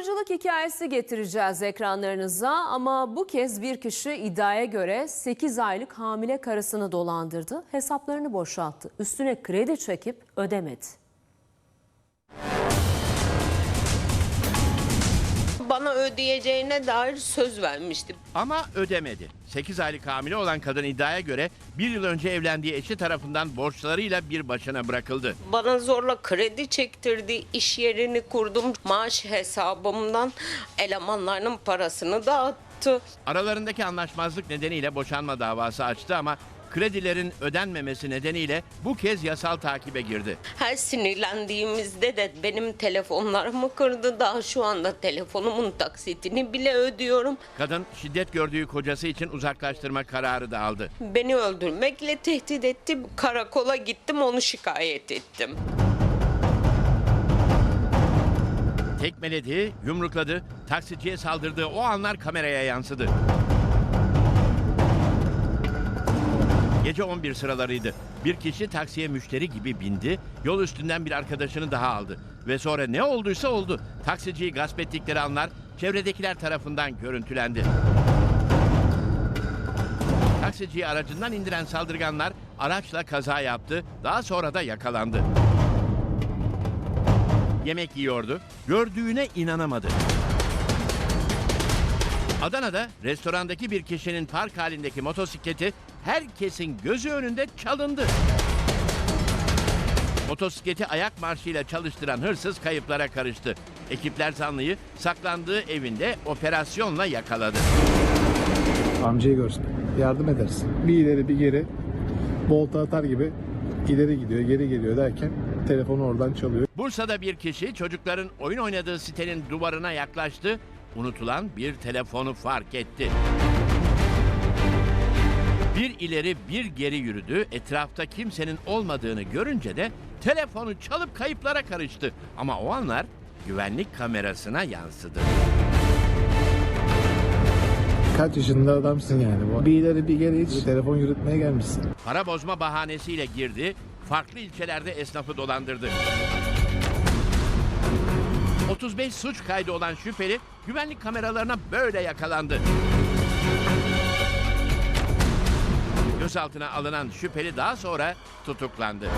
Dolandırıcılık hikayesi getireceğiz ekranlarınıza ama bu kez bir kişi iddiaya göre 8 aylık hamile karısını dolandırdı. Hesaplarını boşalttı. Üstüne kredi çekip ödemedi. Bana ödeyeceğine dair söz vermişti. Ama ödemedi. 8 aylık hamile olan kadın iddiaya göre bir yıl önce evlendiği eşi tarafından borçlarıyla bir başına bırakıldı. Bana zorla kredi çektirdi, iş yerini kurdum, maaş hesabımdan elemanlarının parasını dağıttı. Aralarındaki anlaşmazlık nedeniyle boşanma davası açtı ama kredilerin ödenmemesi nedeniyle bu kez yasal takibe girdi. Her sinirlendiğimizde de benim telefonlarımı kırdı. Daha şu anda telefonumun taksitini bile ödüyorum. Kadın şiddet gördüğü kocası için uzaklaştırma kararı da aldı. Beni öldürmekle tehdit etti. Karakola gittim onu şikayet ettim. Tekmeledi, yumrukladı, taksiciye saldırdığı o anlar kameraya yansıdı. Gece 11 sıralarıydı. Bir kişi taksiye müşteri gibi bindi, yol üstünden bir arkadaşını daha aldı. Ve sonra ne olduysa oldu. Taksiciyi gasp ettikleri anlar çevredekiler tarafından görüntülendi. Taksiciyi aracından indiren saldırganlar araçla kaza yaptı, daha sonra da yakalandı. Yemek yiyordu, gördüğüne inanamadı. Adana'da restorandaki bir kişinin park halindeki motosikleti herkesin gözü önünde çalındı. Motosikleti ayak marşıyla çalıştıran hırsız kayıplara karıştı. Ekipler zanlıyı saklandığı evinde operasyonla yakaladı. Amcayı görsün. Yardım edersin. Bir ileri bir geri volta atar gibi ileri gidiyor geri geliyor derken telefonu oradan çalıyor. Bursa'da bir kişi çocukların oyun oynadığı sitenin duvarına yaklaştı. Unutulan bir telefonu fark etti. Bir ileri bir geri yürüdü. Etrafta kimsenin olmadığını görünce de telefonu çalıp kayıplara karıştı. Ama o anlar güvenlik kamerasına yansıdı. Kaç yaşında adamsın yani bu. Bir ileri bir geri hiç telefon yürütmeye gelmişsin. Para bozma bahanesiyle girdi. Farklı ilçelerde esnafı dolandırdı. 35 suç kaydı olan şüpheli güvenlik kameralarına böyle yakalandı. Gözaltına alınan şüpheli daha sonra tutuklandı.